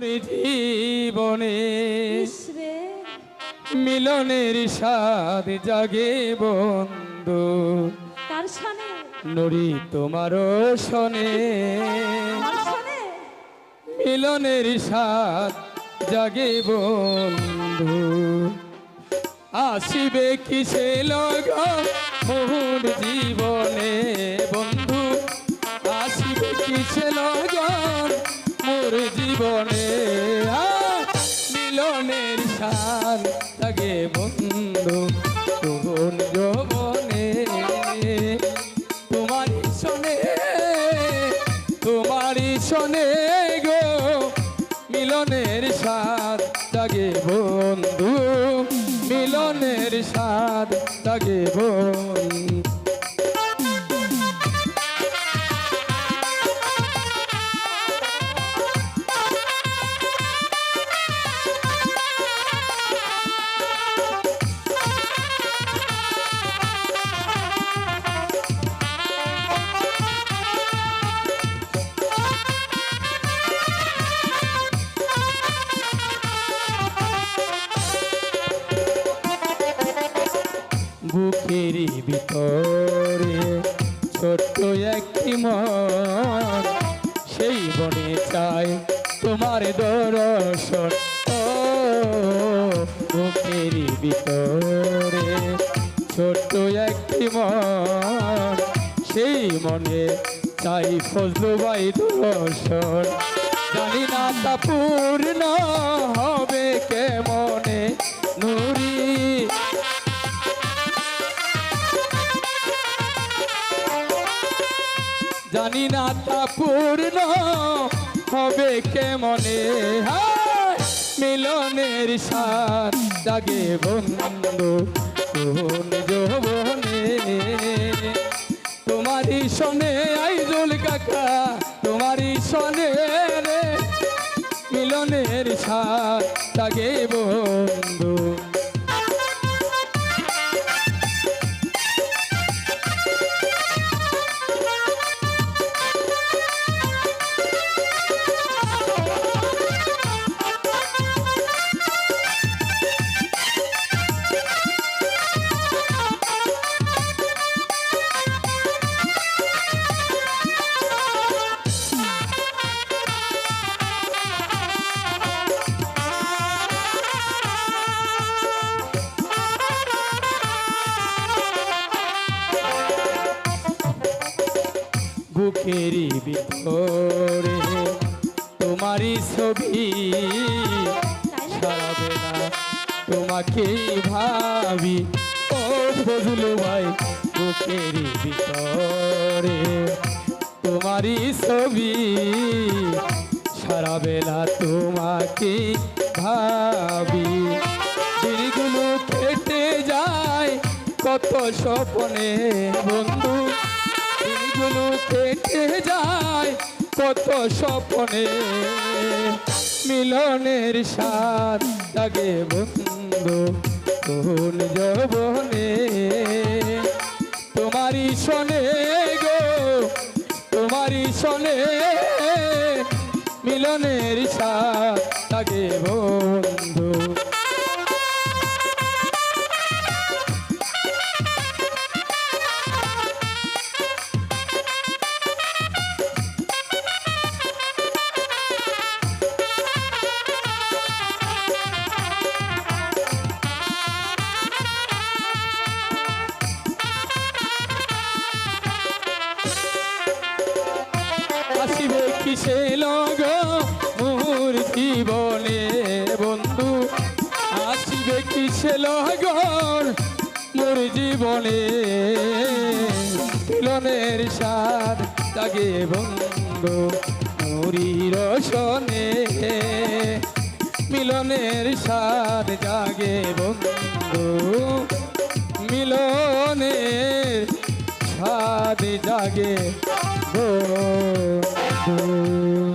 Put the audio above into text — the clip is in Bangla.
জীবনে মিলনের স্বাদ জাগে বন্ধু। তোমারও শোনে। কার শোনে? মিলনের স্বাদ জাগে বন্ধু। আসিবে কিসে লগ জীবনে বন্ধু? আসিবে কিসে লগ মোর জীবনে বন্ধু তরুণ যৌবনে, তোমারই শোনে তোমারই শোনে গো, মিলনের স্বাদ জাগে বন্ধু, মিলনের স্বাদ জাগে বন্ধু। বুকেরই ভিতরে ছোট্ট একটি মন, সেই বনে চাই তোমার দর্শন। ও বুকেরই ভিতরে ছোট্ট একটি মন, সেই মনে চাই ফজলু বাই দর্শন জানি না তা পূর্ণ হবে কেমনে জানি না তা পূর্ণ হবে কেমনে? মিলনের সাথ জাগে বন্ধু তোমারই শোনে আইজুল কাকা, তোমারই শোনে মিলনের সাথ জাগে বন্ধু বুকেরই ভিতরে তোমারই ছবি তোমাকেই ভাবি, ও বজলু ভাই, বুকেরই ভিতরে তোমারই ছবি সারা বেলা তোমাকে ভাবি, দিনগুলো কেটে যায়, কত স্বপ্নে বন্ধু দিনগুলো কেটে যায়, কত স্বপনে মিলনের সাথ লাগে বন্ধু, কোন যৌবনে? তোমারই শোনে গো, তোমারই শোনে মিলনের সাথ লাগে বন্ধু। কিসে লগ? মোর জীবনে বন্ধু, আসিবে কিসে লগর মোর জীবনে মিলনের সার জাগে বন্ধু মুরি রসনে মিলনের সার জাগে বন্ধু, মিলনের সাদ জাগে Música